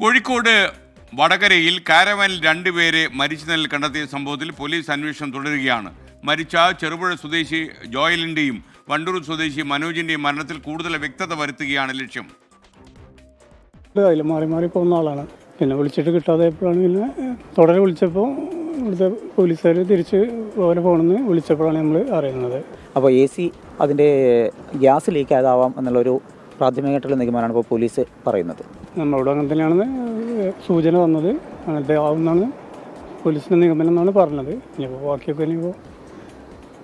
കോഴിക്കോട് വടകരയിൽ കാരവാനിൽ രണ്ടുപേരെ മരിച്ച നിലയിൽ കണ്ടെത്തിയ സംഭവത്തിൽ പോലീസ് അന്വേഷണം തുടരുകയാണ്. മരിച്ച ചെറുപുഴ സ്വദേശി ജോയലിന്റെയും വണ്ടൂർ സ്വദേശി മനോജിന്റെയും മരണത്തിൽ കൂടുതൽ വ്യക്തത വരുത്തുകയാണ് ലക്ഷ്യം. അതിൽ മാറി മാറി പോകുന്ന ആളാണ്. പിന്നെ വിളിച്ചിട്ട് കിട്ടാതെ എപ്പോഴാണ് പിന്നെ തുടരെ വിളിച്ചപ്പോൾ ഇവിടുത്തെ പോലീസുകാർ തിരിച്ച് അവരെ ഫോണിൽ നിന്ന് വിളിച്ചപ്പോഴാണ് നമ്മൾ അറിയുന്നത്. അപ്പോൾ എ സി അതിന്റെ ഗ്യാസ് ലീക്ക് ആയതാവാം എന്നുള്ളൊരു പ്രാഥമികമായിട്ടുള്ള നിഗമനമാണ് ഇപ്പോൾ പോലീസ് പറയുന്നത്. നമ്മളോട് അങ്ങനെ തന്നെയാണ് സൂചന വന്നത് അങ്ങനത്തെ ആവുമെന്നാണ് പോലീസിന്റെ നിഗമനം എന്നാണ് പറഞ്ഞത്. ഇനിയിപ്പോൾ ബാക്കിയൊക്കെ ഇനിയിപ്പോൾ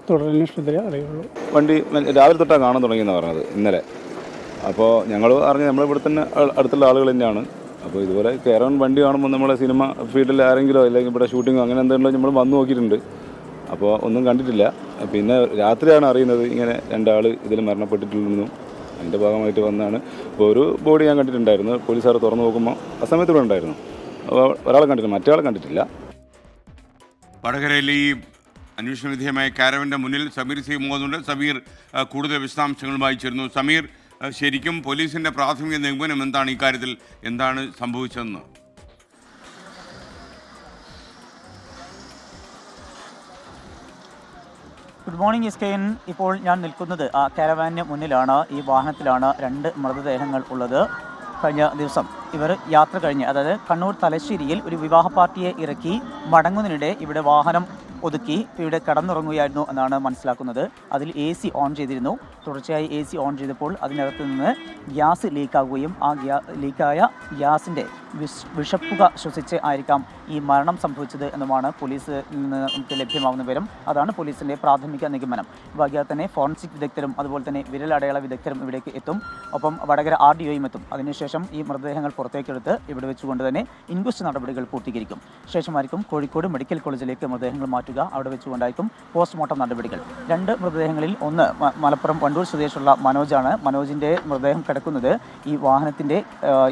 തുടരന്വേഷണത്തിലേ അറിയുള്ളൂ. വണ്ടി രാവിലെ തൊട്ടാണ് കാണാൻ തുടങ്ങിയെന്ന് പറഞ്ഞത് ഇന്നലെ. അപ്പോൾ ഞങ്ങൾ അറിഞ്ഞ നമ്മളിവിടെ തന്നെ അടുത്തുള്ള ആളുകൾ തന്നെയാണ്. അപ്പോൾ ഇതുപോലെ കയറാൻ വണ്ടി കാണുമ്പോൾ നമ്മളെ സിനിമ ഫീൽഡിൽ ആരെങ്കിലും അല്ലെങ്കിൽ ഇവിടെ ഷൂട്ടിങ്ങോ അങ്ങനെ എന്തെങ്കിലും നമ്മൾ വന്നു നോക്കിയിട്ടുണ്ട്. അപ്പോൾ ഒന്നും കണ്ടിട്ടില്ല. പിന്നെ രാത്രിയാണ് അറിയുന്നത് ഇങ്ങനെ രണ്ടാൾ ഇതിൽ മരണപ്പെട്ടിട്ടുണ്ടെന്നും. അതിന്റെ ഭാഗമായിട്ട് വന്നാണ്. ഒരു ബോഡി ഞാൻ കണ്ടിട്ടുണ്ടായിരുന്നു. പോലീസുകാർ തുറന്നു നോക്കുമ്പോൾ ആ സമയത്ത് ഇവിടെ ഉണ്ടായിരുന്നു ഒരാളെ കണ്ടിട്ടില്ല മറ്റേ കണ്ടിട്ടില്ല. വടകരയിൽ ഈ അന്വേഷണ വിധേയമായ കാരവന്റെ മുന്നിൽ സമീർ സി മുഹമ്മദുണ്ട്. സമീർ കൂടുതൽ വിശദാംശങ്ങളുമായി ചേരുന്നു സമീർ ശരിക്കും പോലീസിന്റെ പ്രാഥമിക നിഗമനം എന്താണ് ഇക്കാര്യത്തിൽ എന്താണ് സംഭവിച്ചതെന്ന്? ഗുഡ് മോർണിംഗ് എൻ ഇപ്പോൾ ഞാൻ നിൽക്കുന്നത് ആ കാരവാനിന് മുന്നിലാണ്. ഈ വാഹനത്തിലാണ് രണ്ട് മൃതദേഹങ്ങൾ ഉള്ളത്. കഴിഞ്ഞ ദിവസം ഇവർ യാത്ര കഴിഞ്ഞ് അതായത് കണ്ണൂർ തലശ്ശേരിയിൽ ഒരു വിവാഹ പാർട്ടിയെ ഇറക്കി മടങ്ങുന്നതിനിടെ ഇവിടെ വാഹനം ഒതുക്കി ഇവിടെ കടന്നുറങ്ങുകയായിരുന്നു എന്നാണ് മനസ്സിലാക്കുന്നത്. അതിൽ എ സി ഓൺ ചെയ്തിരുന്നു. തുടർച്ചയായി എ സി ഓൺ ചെയ്തപ്പോൾ അതിനകത്ത് നിന്ന് ഗ്യാസ് ലീക്കാവുകയും ആ ഗ്യാ ലീക്കായ ഗ്യാസിന്റെ വിഷ വിഷപ്പുക ശ്വസിച്ച് ആയിരിക്കാം ഈ മരണം സംഭവിച്ചത് എന്നുമാണ് പോലീസ് നിന്ന് നമുക്ക് ലഭ്യമാകുന്ന വിവരം. അതാണ് പോലീസിന്റെ പ്രാഥമിക നിഗമനം. വൈകാതെ തന്നെ ഫോറൻസിക് വിദഗ്ധരും അതുപോലെ തന്നെ വിരലടയാള വിദഗ്ധരും ഇവിടേക്ക് എത്തും. ഒപ്പം വടകര ആർ ഡി ഒയും എത്തും. അതിനുശേഷം ഈ മൃതദേഹങ്ങൾ പുറത്തേക്കെടുത്ത് ഇവിടെ വെച്ചുകൊണ്ട് തന്നെ ഇൻക്വസ്റ്റ് നടപടികൾ പൂർത്തീകരിക്കും. ശേഷമായിരിക്കും കോഴിക്കോട് മെഡിക്കൽ കോളേജിലേക്ക് മൃതദേഹങ്ങൾ മാറ്റുക അവിടെ വെച്ചുകൊണ്ടായിരിക്കും പോസ്റ്റ്മോർട്ടം നടപടികൾ. രണ്ട് മൃതദേഹങ്ങളിൽ ഒന്ന് മലപ്പുറം വണ്ടൂർ സ്വദേശിയുള്ള മനോജാണ്. മനോജിന്റെ മൃതദേഹം കിടക്കുന്നത് ഈ വാഹനത്തിന്റെ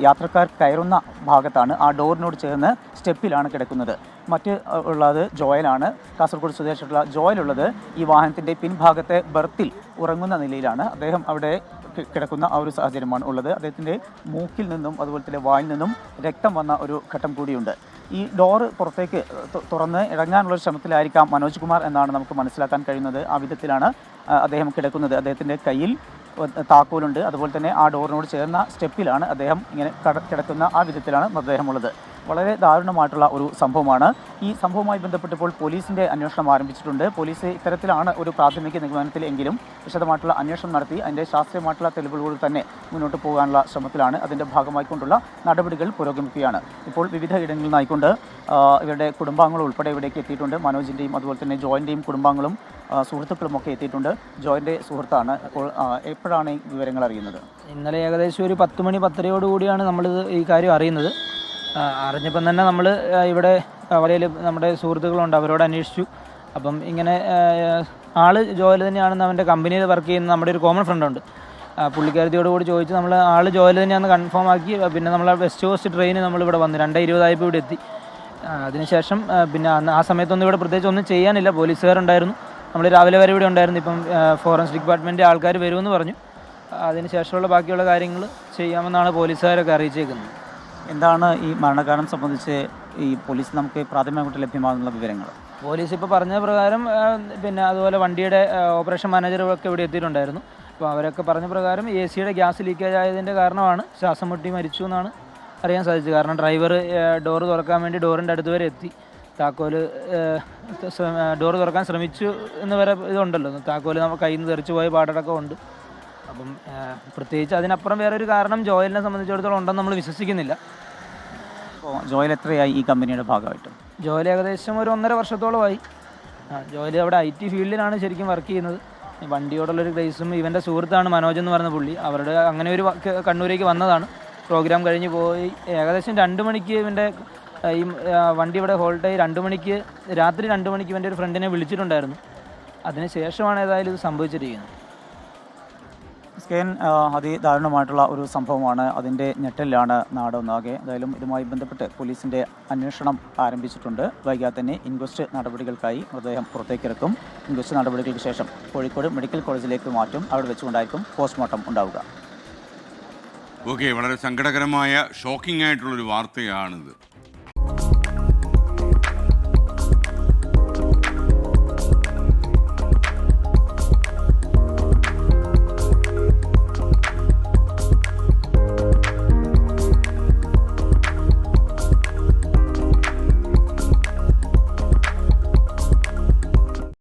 യാത്രക്കാർ കയറുന്ന ഭാഗത്താണ്. ആ ഡോറിനോട് ചേർന്ന് സ്റ്റെപ്പിലാണ് കിടക്കുന്നത്. മറ്റ് ഉള്ളത് ജോയലാണ്. കാസർഗോഡ് സ്വദേശിയുള്ള ജോയലുള്ളത് ഈ വാഹനത്തിന്റെ പിൻഭാഗത്തെ ബർത്തിൽ ഉറങ്ങുന്ന നിലയിലാണ്. അദ്ദേഹം അവിടെ കിടക്കുന്ന ആ ഒരു സാഹചര്യമാണ് ഉള്ളത്. അദ്ദേഹത്തിന്റെ മൂക്കിൽ നിന്നും അതുപോലെ തന്നെ വായിൽ നിന്നും രക്തം വന്ന ഒരു ഘട്ടം കൂടിയുണ്ട്. ഈ ഡോറ് പുറത്തേക്ക് തുറന്ന് ഇറങ്ങാനുള്ള ശ്രമത്തിലായിരിക്കാം മനോജ് കുമാർ എന്നാണ് നമുക്ക് മനസ്സിലാക്കാൻ കഴിയുന്നത്. ആ വിധത്തിലാണ് അദ്ദേഹം കിടക്കുന്നത്. അദ്ദേഹത്തിന്റെ കയ്യിൽ താക്കോലുണ്ട്. അതുപോലെ തന്നെ ആ ഡോറിനോട് ചേർന്ന സ്റ്റെപ്പിലാണ് അദ്ദേഹം ഇങ്ങനെ കിടക്കുന്ന ആ വിധത്തിലാണ് മൃതദേഹമുള്ളത്. വളരെ ദാരുണമായിട്ടുള്ള ഒരു സംഭവമാണ്. ഈ സംഭവവുമായി ബന്ധപ്പെട്ടപ്പോൾ പോലീസിന്റെ അന്വേഷണം ആരംഭിച്ചിട്ടുണ്ട്. പോലീസ് ഇത്തരത്തിലാണ് ഒരു പ്രാഥമിക നിഗമനത്തിൽ എങ്കിലും വിശദമായിട്ടുള്ള അന്വേഷണം നടത്തി അതിന്റെ ശാസ്ത്രീയമായിട്ടുള്ള തെളിവുകൾ തന്നെ മുന്നോട്ട് പോകാനുള്ള ശ്രമത്തിലാണ് അതിന്റെ ഭാഗമായിക്കൊണ്ടുള്ള നടപടികൾ പുരോഗമിക്കുകയാണ്. ഇപ്പോൾ വിവിധ ഇടങ്ങളിൽ നിന്നായിക്കൊണ്ട് ഇവരുടെ കുടുംബാംഗങ്ങൾ ഉൾപ്പെടെ ഇവിടേക്ക് എത്തിയിട്ടുണ്ട്. മനോജിന്റെയും അതുപോലെ തന്നെ ജോയിന്റെയും കുടുംബാംഗങ്ങളും സുഹൃത്തുക്കളും ഒക്കെ എത്തിയിട്ടുണ്ട്. ജോയിന്റെ സുഹൃത്താണ്. അപ്പോൾ എപ്പോഴാണ് ഈ വിവരങ്ങൾ അറിയുന്നത്? ഇന്നലെ ഏകദേശം ഒരു പത്ത് മണി പത്തരയോടുകൂടിയാണ് നമ്മൾ ഈ കാര്യം അറിയുന്നത്. അറിഞ്ഞപ്പം തന്നെ നമ്മൾ ഇവിടെ വലയിൽ നമ്മുടെ സുഹൃത്തുക്കളുണ്ട് അവരോട് അന്വേഷിച്ചു. അപ്പം ഇങ്ങനെ ആൾ ജോയൽ തന്നെയാണെന്ന് അവന്റെ കമ്പനിയിൽ വർക്ക് ചെയ്യുന്ന നമ്മുടെ ഒരു കോമൺ ഫ്രണ്ടുണ്ട് പുള്ളിക്കാരത്തിയോട് കൂടി ചോദിച്ച് നമ്മൾ ആൾ ജോയൽ തന്നെയാണെന്ന് കൺഫേം ആക്കി പിന്നെ നമ്മൾ വെസ്റ്റ് കോസ്റ്റ് ട്രെയിൻ നമ്മളിവിടെ വന്നു രണ്ടേ ഇരുപതായപ്പോൾ ഇവിടെ എത്തി. അതിനുശേഷം പിന്നെ ആ സമയത്തൊന്നും ഇവിടെ പ്രത്യേകിച്ച് ഒന്നും ചെയ്യാനില്ല പോലീസുകാരുണ്ടായിരുന്നു. നമ്മൾ രാവിലെ വരെ ഇവിടെ ഉണ്ടായിരുന്നു ഇപ്പം ഫോറൻസിക് ഡിപ്പാർട്ട്മെന്റ് ആൾക്കാർ വരുമെന്ന് പറഞ്ഞു. അതിന് ശേഷമുള്ള ബാക്കിയുള്ള കാര്യങ്ങൾ ചെയ്യാമെന്നാണ് പോലീസുകാരൊക്കെ അറിയിച്ചേക്കുന്നത്. എന്താണ് ഈ മരണകാരണം സംബന്ധിച്ച് ഈ പോലീസ് നമുക്ക് പ്രാഥമികമായിട്ട് ലഭ്യമാകുന്ന വിവരങ്ങൾ? പോലീസ് ഇപ്പോൾ പറഞ്ഞ പ്രകാരം പിന്നെ അതുപോലെ വണ്ടിയുടെ ഓപ്പറേഷൻ മാനേജറൊക്കെ ഇവിടെ എത്തിയിട്ടുണ്ടായിരുന്നു. അപ്പോൾ അവരൊക്കെ പറഞ്ഞ പ്രകാരം എ സിയുടെ ഗ്യാസ് ലീക്കേജ് ആയതിന്റെ കാരണമാണ് ശ്വാസം മുട്ടി മരിച്ചു എന്നാണ് അറിയാൻ സാധിച്ചത്. കാരണം ഡ്രൈവർ ഡോർ തുറക്കാൻ വേണ്ടി ഡോറിന്റെ അടുത്ത് വരെ എത്തി. താക്കോൽ ഡോർ തുറക്കാൻ ശ്രമിച്ചു എന്ന് വരെ ഇതുണ്ടല്ലോ. താക്കോൽ നമ്മൾ കയ്യിൽ നിന്ന് തെറിച്ചു പോയ പാടടക്കം ഉണ്ട്. അപ്പം പ്രത്യേകിച്ച് അതിനപ്പുറം വേറെ ഒരു കാരണം ജോയലിനെ സംബന്ധിച്ചിടത്തോളം ഉണ്ടെന്ന് നമ്മൾ വിശ്വസിക്കുന്നില്ല. അപ്പോൾ ജോയൽ എത്രയായി ഈ കമ്പനിയുടെ ഭാഗമായിട്ട്? ജോലി ഏകദേശം ഒരു ഒന്നര വർഷത്തോളമായി. ജോയൽ ജോലി അവിടെ ഐ ടി ഫീൽഡിലാണ് ശരിക്കും വർക്ക് ചെയ്യുന്നത്. വണ്ടിയോടുള്ളൊരു ക്രൈസും ഇവന്റെ സുഹൃത്താണ് മനോജ് എന്ന് പറയുന്ന പുള്ളി. അവരുടെ അങ്ങനെ ഒരു കണ്ണൂരേക്ക് വന്നതാണ്. പ്രോഗ്രാം കഴിഞ്ഞ് പോയി ഏകദേശം രണ്ട് മണിക്ക് ഇവന്റെ ഈ വണ്ടി ഇവിടെ ഹോൾഡായി ആയി രണ്ട് മണിക്ക് രാത്രി രണ്ട് മണിക്ക് ഇവന്റെ ഒരു ഫ്രണ്ടിനെ വിളിച്ചിട്ടുണ്ടായിരുന്നു. അതിന് ശേഷമാണ് ഏതായാലും ഇത് സംഭവിച്ചിരിക്കുന്നത്. സ്കെയിൻ അതിദാരുണമായിട്ടുള്ള ഒരു സംഭവമാണ് അതിന്റെ ഞെട്ടലിലാണ് നാടൊന്നാകെ. എന്തായാലും ഇതുമായി ബന്ധപ്പെട്ട് പോലീസിന്റെ അന്വേഷണം ആരംഭിച്ചിട്ടുണ്ട്. വൈകാതെ തന്നെ ഇൻക്വസ്റ്റ് നടപടികൾക്കായി മൃതദേഹം പുറത്തേക്കിറക്കും. ഇൻക്വസ്റ്റ് നടപടികൾക്ക് ശേഷം കോഴിക്കോട് മെഡിക്കൽ കോളേജിലേക്ക് മാറ്റും. അവിടെ വെച്ചുകൊണ്ടായിരിക്കും പോസ്റ്റ്മോർട്ടം ഉണ്ടാവുക. ഓക്കെ വളരെ സങ്കടകരമായ ഷോക്കിംഗ് ആയിട്ടുള്ളൊരു വാർത്തയാണിത്.